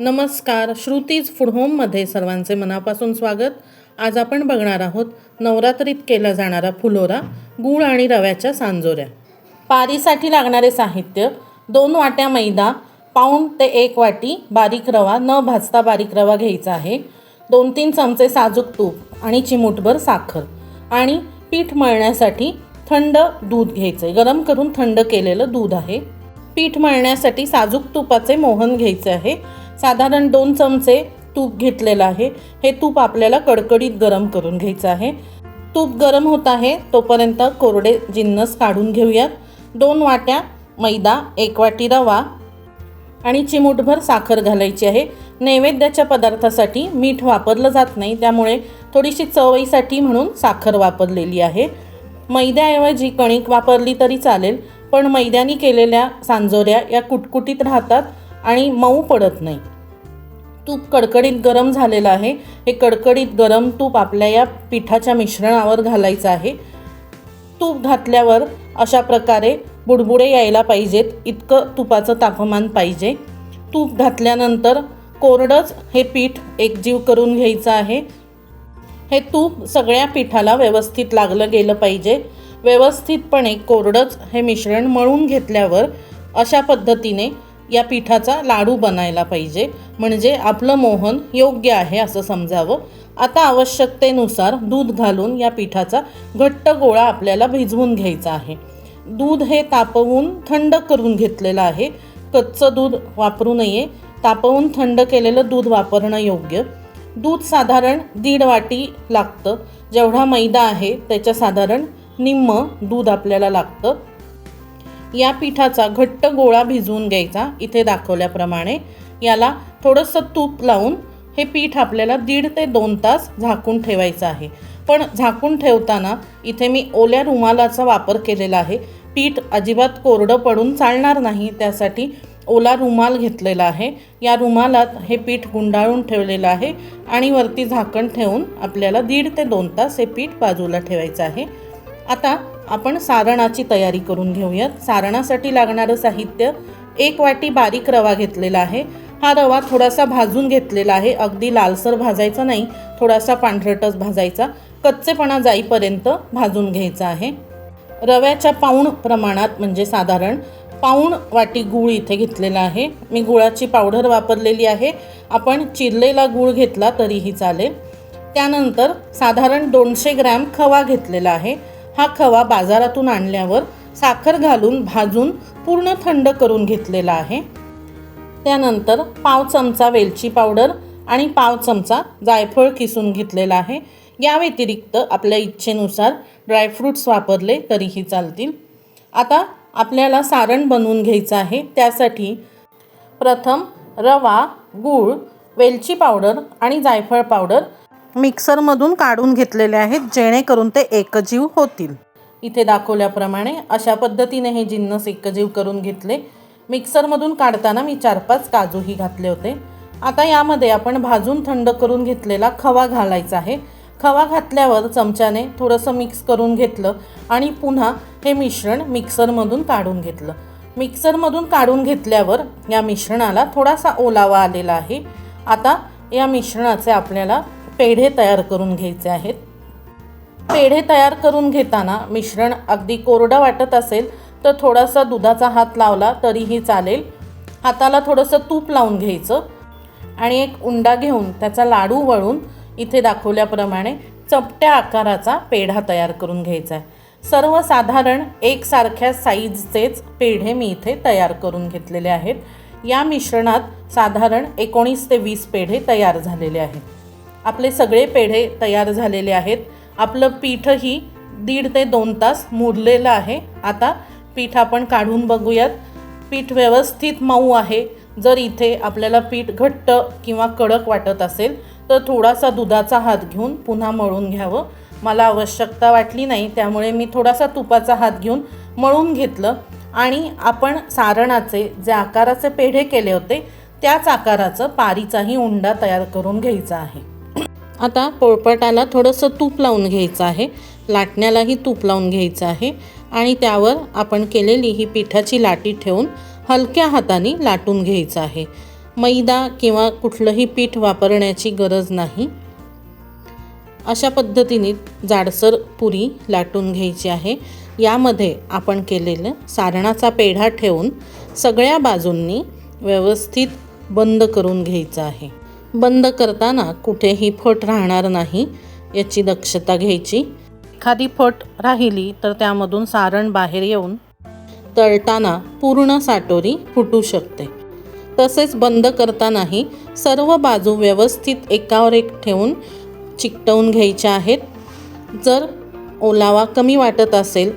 नमस्कार श्रुतीज फूड होममध्ये सर्वांचे मनापासून स्वागत. आज आपण बघणार आहोत नवरात्रीत केला जाणारा फुलोरा गूळ आणि रव्याच्या सांजोऱ्या. पारीसाठी लागणारे साहित्य दोन वाट्या मैदा पाऊण ते एक वाटी बारीक रवा न भाजता बारीक रवा घ्यायचा आहे. दोन तीन चमचे साजूक तूप आणि चिमूटभर साखर आणि पीठ मळण्यासाठी थंड दूध घ्यायचं आहे गरम करून थंड केलेलं दूध आहे. पीठ मळण्यासाठी साजूक तुपाचे मोहन घ्यायचे आहे. साधारण दोन चमचे तूप घेतलेलं आहे. हे तूप आपल्याला कडकडीत गरम करून घ्यायचं आहे. तूप गरम होत आहे तोपर्यंत कोरडे जिन्नस काढून घेऊयात. दोन वाट्या मैदा एक वाटी रवा आणि चिमूटभर साखर घालायची आहे. नैवेद्याच्या पदार्थासाठी मीठ वापरलं जात नाही त्यामुळे थोडीशी चवईसाठी म्हणून साखर वापरलेली आहे. मैद्याऐवजी कणिक वापरली तरी चालेल पण मैद्याने केलेल्या सांजोऱ्या या कुटकुटीत राहतात. आणि मऊ पडत नाही. तूप कडकडीत गरम झालेलं आहे. हे कडकडीत गरम तूप आपल्या या पिठाच्या मिश्रणावर घालायचं आहे. तूप घातल्यावर अशा प्रकारे बुडबुडे यायला पाहिजेत. इतकं तुपाचं तापमान पाहिजे. तूप घातल्यानंतर कोरडंच हे पीठ एकजीव करून घ्यायचं आहे. हे तूप सगळ्या पिठाला व्यवस्थित लागलं गेलं पाहिजे. व्यवस्थितपणे कोरडंच हे मिश्रण मळून घेतल्यावर अशा पद्धतीने या पिठाचा लाडू बनायला पाहिजे. म्हणजे आपलं मोहन योग्य आहे असं समजावं. आता आवश्यकतेनुसार दूध घालून या पिठाचा घट्ट गोळा आपल्याला भिजवून घ्यायचा आहे. दूध हे तापवून थंड करून घेतलेलं आहे. कच्चं दूध वापरू नये. तापवून थंड केलेलं दूध वापरणं योग्य. दूध साधारण दीड वाटी लागतं. जेवढा मैदा आहे त्याच्या साधारण निम्म दूध आपल्याला लागतं. या पिठाचा घट्ट गोळा भिजवून घ्यायचा इथे दाखवल्याप्रमाणे. याला थोडंसं तूप लावून हे पीठ आपल्याला दीड ते दोन तास झाकून ठेवायचं आहे. पण झाकून ठेवताना इथे मी ओल्या रुमालाचा वापर केलेला आहे. पीठ अजिबात कोरडं पडून चालणार नाही त्यासाठी ओला रुमाल घेतलेला आहे. या रुमालात हे पीठ गुंडाळून ठेवलेलं आहे आणि वरती झाकण ठेवून आपल्याला दीड ते दोन तास हे पीठ बाजूला ठेवायचं आहे. आता आपण सारणाची तयारी करून घेऊयात. सारणासाठी लागणारं साहित्य एक वाटी बारीक रवा घेतलेला आहे. हा रवा थोडासा भाजून घेतलेला आहे. अगदी लालसर भाजायचा नाही थोडासा पांढरटच भाजायचा. कच्चेपणा जाईपर्यंत भाजून घ्यायचा आहे. रव्याच्या पाऊण प्रमाणात म्हणजे साधारण पाऊण वाटी गूळ इथे घेतलेला आहे. मी गुळाची पावडर वापरलेली आहे. आपण चिरलेला गूळ घेतला तरीही चालेल. त्यानंतर साधारण दोनशे ग्रॅम खवा घेतलेला आहे. हा खवा बाजारातून आणल्यावर साखर घालून भाजून पूर्ण थंड करून घेतलेला आहे. त्यानंतर पाव चमचा वेलची पावडर आणि पाव चमचा जायफळ किसून घेतलेला आहे. या व्यतिरिक्त आपल्या इच्छेनुसार ड्रायफ्रूट्स वापरले तरीही चालतील. आता आपल्याला सारण बनवून घ्यायचं आहे. त्यासाठी प्रथम रवा गूळ वेलची पावडर आणि जायफळ पावडर मिक्सरमधून काढून घेतलेले आहेत जेणेकरून ते एकजीव होतील. इथे दाखवल्याप्रमाणे अशा पद्धतीने हे जिन्नस एकजीव करून घेतले. मिक्सरमधून काढताना मी चार पाच काजूही घातले होते. आता यामध्ये आपण भाजून थंड करून घेतलेला खवा घालायचा आहे. खवा घातल्यावर चमच्याने थोडंसं मिक्स करून घेतलं आणि पुन्हा हे मिश्रण मिक्सरमधून काढून घेतलं. मिक्सरमधून काढून घेतल्यावर या मिश्रणाला थोडासा ओलावा आलेला आहे. आता या मिश्रणाचे आपल्याला पेढे तयार करून घ्यायचे आहेत. पेढे तयार करून घेताना मिश्रण अगदी कोरडं वाटत असेल तर थोडासा दुधाचा हात लावला तरीही चालेल. हाताला थोडंसं तूप लावून घ्यायचं आणि एक उंडा घेऊन त्याचा लाडू वळून इथे दाखवल्याप्रमाणे चपट्या आकाराचा पेढा तयार करून घ्यायचा आहे. सर्वसाधारण एकसारख्या साईजचेच पेढे मी इथे तयार करून घेतलेले आहेत. या मिश्रणात साधारण एकोणीस ते वीस पेढे तयार झालेले आहेत. आपले सगळे पेढे तयार झालेले आहेत. आपलं पीठही दीड ते दोन तास मुरलेलं आहे. आता पीठ आपण काढून बघूयात. पीठ व्यवस्थित मऊ आहे. जर इथे आपल्याला पीठ घट्ट किंवा कडक वाटत असेल तर थोडासा दुधाचा हात घेऊन पुन्हा मळून घ्यावं. मला आवश्यकता वाटली नाही त्यामुळे मी थोडासा तुपाचा हात घेऊन मळून घेतलं. आणि आपण सारणाचे जे आकाराचे पेढे केले होते त्याच आकाराचं पारीचाही उंडा तयार करून घ्यायचा आहे. आता पोळपाटाला थोडंसं तूप लावून घ्यायचं आहे. लाटण्यालाही तूप लावून घ्यायचं आहे. आणि त्यावर आपण केलेली ही पिठाची लाटी ठेवून हलक्या हाताने लाटून घ्यायचं आहे. मैदा किंवा कुठलंही पीठ वापरण्याची गरज नाही. अशा पद्धतीने जाडसर पुरी लाटून घ्यायची आहे. यामध्ये आपण केलेलं सारणाचा पेढा ठेवून सगळ्या बाजूंनी व्यवस्थित बंद करून घ्यायचं आहे. बंद करताना कुठेही फट राहणार नाही याची दक्षता घ्यायची. एखादी फट राहिली तर त्यामधून सारण बाहेर येऊन तळताना पूर्ण साटोरी फुटू शकते. तसेच बंद करतानाही सर्व बाजू व्यवस्थित एकावर एक ठेवून चिकटवून घ्यायच्या आहेत. जर ओलावा कमी वाटत असेल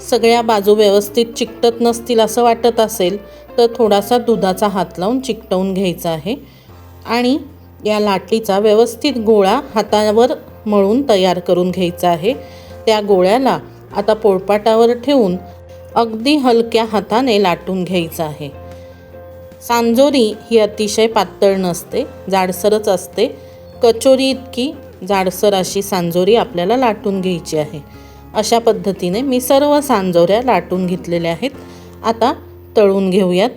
सगळ्या बाजू व्यवस्थित चिकटत नसतील असं वाटत असेल तर थोडासा दुधाचा हात लावून चिकटवून घ्यायचा आहे. आणि या लाटीचा व्यवस्थित गोळा हातावर मळून तयार करून घ्यायचा आहे. त्या गोळ्याला आता पोळपाटावर ठेवून अगदी हलक्या हाताने लाटून घ्यायचं आहे. सांजोरी ही अतिशय पातळ नसते जाडसरच असते. कचोरी इतकी जाडसर अशी सांजोरी आपल्याला लाटून घ्यायची आहे. अशा पद्धतीने मी सर्व सांजोऱ्या लाटून घेतलेल्या आहेत. आता तळून घेऊयात.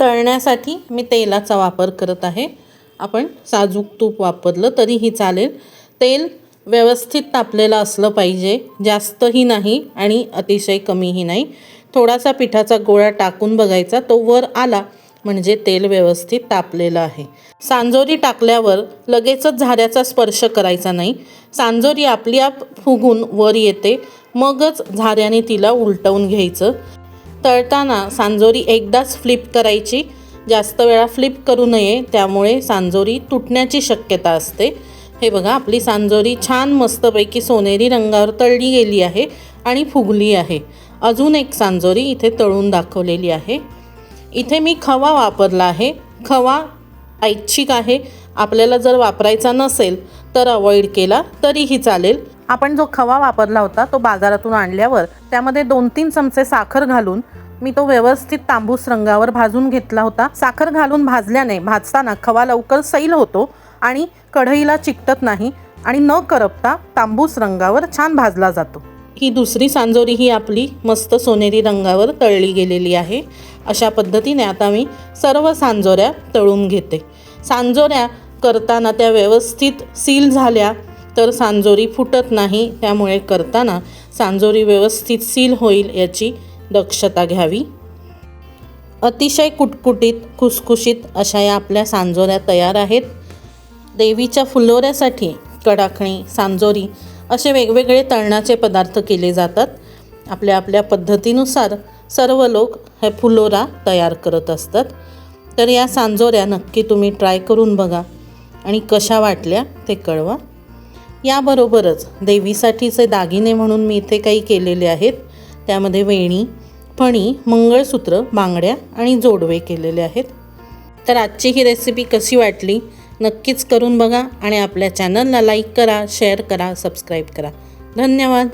तळण्यासाठी मी तेलाचा वापर करत आहे. आपण साजूक तूप वापरलं तरीही चालेल. तेल व्यवस्थित तापलेलं असलं पाहिजे. जास्तही नाही आणि अतिशय कमीही नाही. थोडासा पिठाचा गोळा टाकून बघायचा. तो वर आला म्हणजे तेल व्यवस्थित तापलेलं आहे. सांजोरी टाकल्यावर लगेचच झाऱ्याचा स्पर्श करायचा नाही. सांजोरी आपली आप फुगून वर येते. मगच झाऱ्याने तिला उलटवून घ्यायचं. तळताना सांजोरी एकदाच फ्लिप करायची. जास्त वेळा फ्लिप करू नये त्यामुळे सांजोरी तुटण्याची शक्यता असते. हे बघा आपली सांजोरी छान मस्तपैकी सोनेरी रंगावर तळली गेली आहे आणि फुगली आहे. अजून एक सांजोरी इथे तळून दाखवलेली आहे. इथे मी खवा वापरला आहे. खवा ऐच्छिक आहे. आपल्याला जर वापरायचा नसेल तर अवॉइड केला तरीही चालेल. आपण जो खवा वापरला होता तो बाजारातून आणल्यावर त्यामध्ये दोन तीन चमचे साखर घालून मी तो व्यवस्थित तांबूस रंगावर भाजून घेतला होता. साखर घालून भाजल्याने भाजताना खवा लवकर सैल होतो आणि कढईला चिकटत नाही आणि न करपता तांबूस रंगावर छान भाजला जातो. ही दुसरी सांजोरी ही आपली मस्त सोनेरी रंगावर तळली गेलेली आहे. अशा पद्धतीने आता मी सर्व सांजोऱ्या तळून घेते. सांजोऱ्या करताना त्या व्यवस्थित सील झाल्या तर सांजोरी फुटत नाही. त्यामुळे करताना सांजोरी व्यवस्थित सील होईल याची दक्षता घ्यावी. अतिशय कुटकुटीत खुसखुशीत अशा या आपल्या सांजोऱ्या तयार आहेत. देवीच्या फुलोऱ्यासाठी कडाखणी सांजोरी असे वेगवेगळे तळणाचे पदार्थ केले जातात. आपल्या आपल्या पद्धतीनुसार सर्व लोक हे फुलोरा तयार करत असतात. तर या सांजोऱ्या नक्की तुम्ही ट्राय करून बघा आणि कशा वाटल्या ते कळवा. याबरोबरच देवीसाठीचे दागिने म्हणून मी इथे काही केलेले आहेत. त्यामध्ये वेणी फणी मंगळसूत्र बांगड्या आणि जोडवे केलेले आहेत. तर आजची ही रेसिपी कशी वाटली? नक्कीच करून बघा आणि आपल्या चॅनलला लाईक करा शेअर करा सबस्क्राईब करा. धन्यवाद.